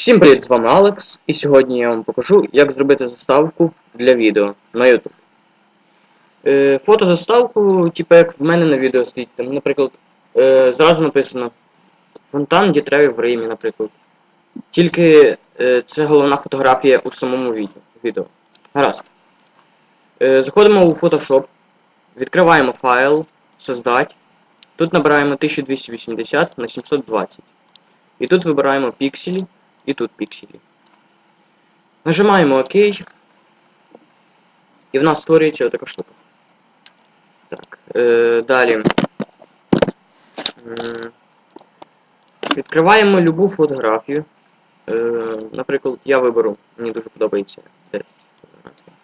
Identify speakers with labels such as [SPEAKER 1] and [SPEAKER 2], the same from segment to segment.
[SPEAKER 1] Всім привіт, з вами Алекс, і сьогодні я вам покажу, як зробити заставку для відео на YouTube. Е, фотозаставку, типу як в мене на відео стоїть, там, наприклад, е, зразу написано Фонтан Дітреві в Римі, наприклад. Тільки е, це головна фотографія у самому відео. Гаразд. Е, заходимо у Photoshop, відкриваємо файл, создать. Тут набираємо 1280 на 720. І тут вибираємо пікселі. І тут пікселі. Нажимаємо ОК. І в нас створюється отака штука. Так. Е, далі. М, Відкриваємо любу фотографію. Е, наприклад, я виберу, мені дуже подобається тест фотографія.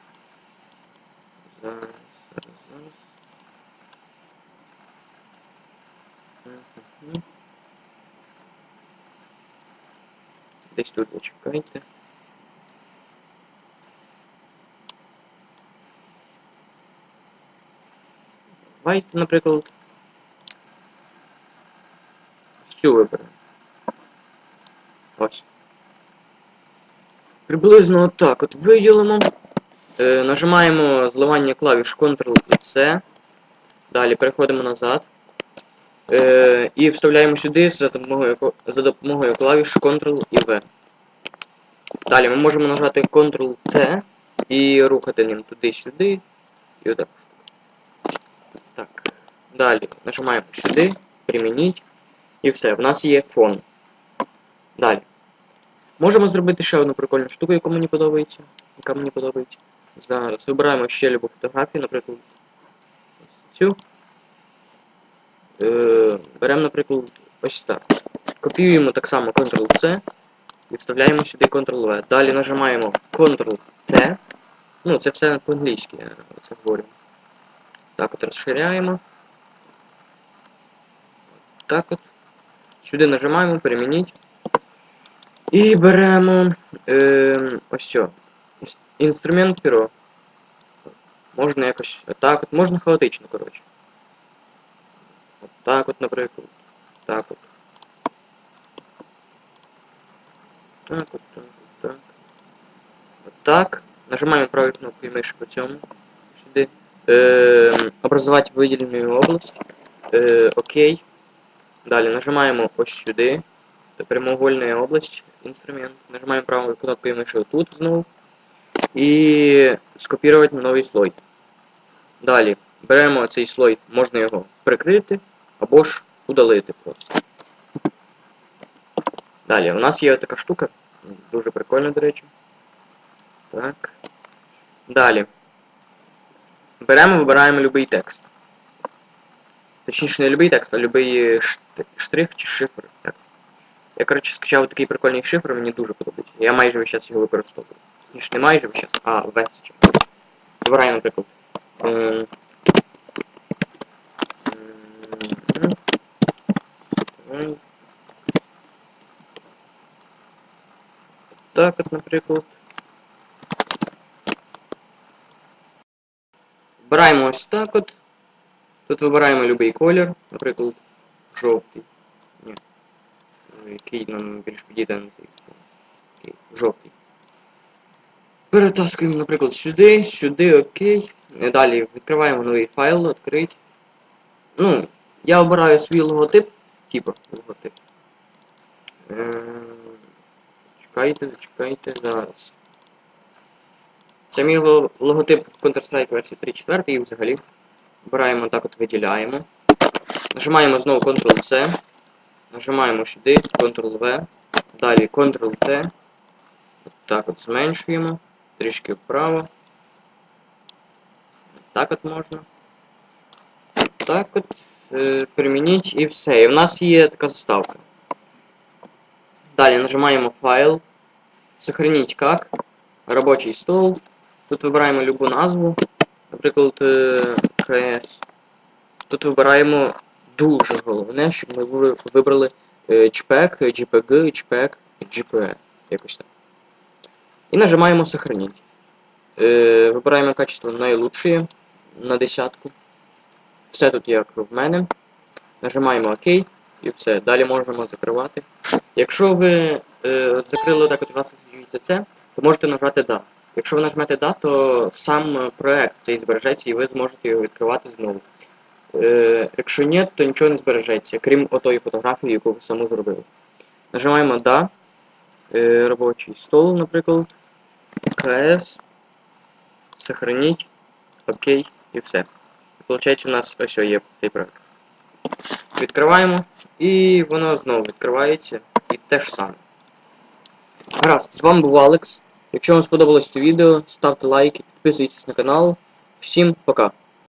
[SPEAKER 1] Зараз, зараз, зараз. Десь тут зачекайте. Давайте, наприклад. Цю виберемо. Ось. Приблизно отак от виділимо. Е, нажимаємо зливання клавіш Ctrl і C. Далі переходимо назад. Е, і вставляємо сюди за допомогою, за допомогою клавіш Ctrl і V. Далі ми можемо нажати Ctrl-T і рухати ним туди-сюди. І отак. Так. Далі нажимаємо сюди, примініть. І все, в нас є фон. Далі. Можемо зробити ще одну прикольну штуку, яку мені подобається. Яка мені подобається. Зараз вибираємо ще любу фотографію, наприклад. ось Цю. Е, беремо, наприклад, ось так. Копіюємо так само Ctrl-C і вставляємо сюди Ctrl-V. Далі нажимаємо Ctrl-T. Ну, це все по-англійськи, я це говорю. Так от розширяємо. Так от. Сюди нажимаємо, перемініть. І беремо е, ось що. Інструмент перо. Можна якось. Так от, можна хаотично, коротше. Так от, наприклад. Так от. Так от, так от, так. От так. Нажимаємо правою кнопкою миші по цьому. Сюди. Е, образувати виділену область. Е, окей. Далі нажимаємо ось сюди. Прямоугольна область, інструмент. Нажимаємо правою кнопкою миші тут знову. І скопірувати новий слой. Далі беремо цей слой, можна його прикрити або ж удалити просто. Далі, у нас є така штука. Дуже прикольна, до речі. Так. Далі. Беремо, вибираємо будь-який текст. Точніше, не будь-який текст, а будь-який штрих чи шифр текст. Я, коротше, скачав такий прикольний шифр, мені дуже подобається. Я майже весь час його використовую. Точніше, не майже весь час, а весь час. Вибираю, наприклад. Ем, Так от, наприклад. Вибираємо ось так от. Тут вибираємо будь-який колір, наприклад, жовтий. Ні. Ну, Який нам більш підійде на цей. Окей, жовтий. Перетаскуємо, наприклад, сюди, сюди, окей. Далі відкриваємо новий файл, відкрить. Ну, я обираю свій логотип, типу логотип. Ем, Чекайте, зачекайте зараз. Це мій логотип Counter-Strike версії 3.4 і взагалі. Обираємо так от виділяємо. Нажимаємо знову Ctrl-C. Нажимаємо сюди, Ctrl-V. Далі Ctrl-T. От так от зменшуємо. Трішки вправо. Так от можна. Так от. Е, примініть і все. І в нас є така заставка. Далі нажимаємо файл. Сохраніть как. Робочий стол. Тут вибираємо любу назву. Наприклад, е, КС. Тут вибираємо дуже головне, щоб ми вибрали JPEG, JPG, JPEG, JPE. Якось так. І нажимаємо сохранить. Е, вибираємо качество найлучшее на десятку. Все тут як в мене. Нажимаємо ОК. І все. Далі можемо закривати. Якщо ви е, закрили так, от у вас висвітлюється це, то можете нажати Да. Якщо ви нажмете Да, то сам проект цей збережеться і ви зможете його відкривати знову. Е, якщо ні, то нічого не збережеться, крім отої фотографії, яку ви саму зробили. Нажимаємо Да. Е, робочий стол, наприклад. КС. Сохраніть. Окей. І все. Виходить, у нас ось є цей проект. Відкриваємо. І воно знову відкривається. І те ж саме. Гаразд, з вами був Алекс. Якщо вам сподобалось це відео, ставте лайки, підписуйтесь на канал. Всім пока!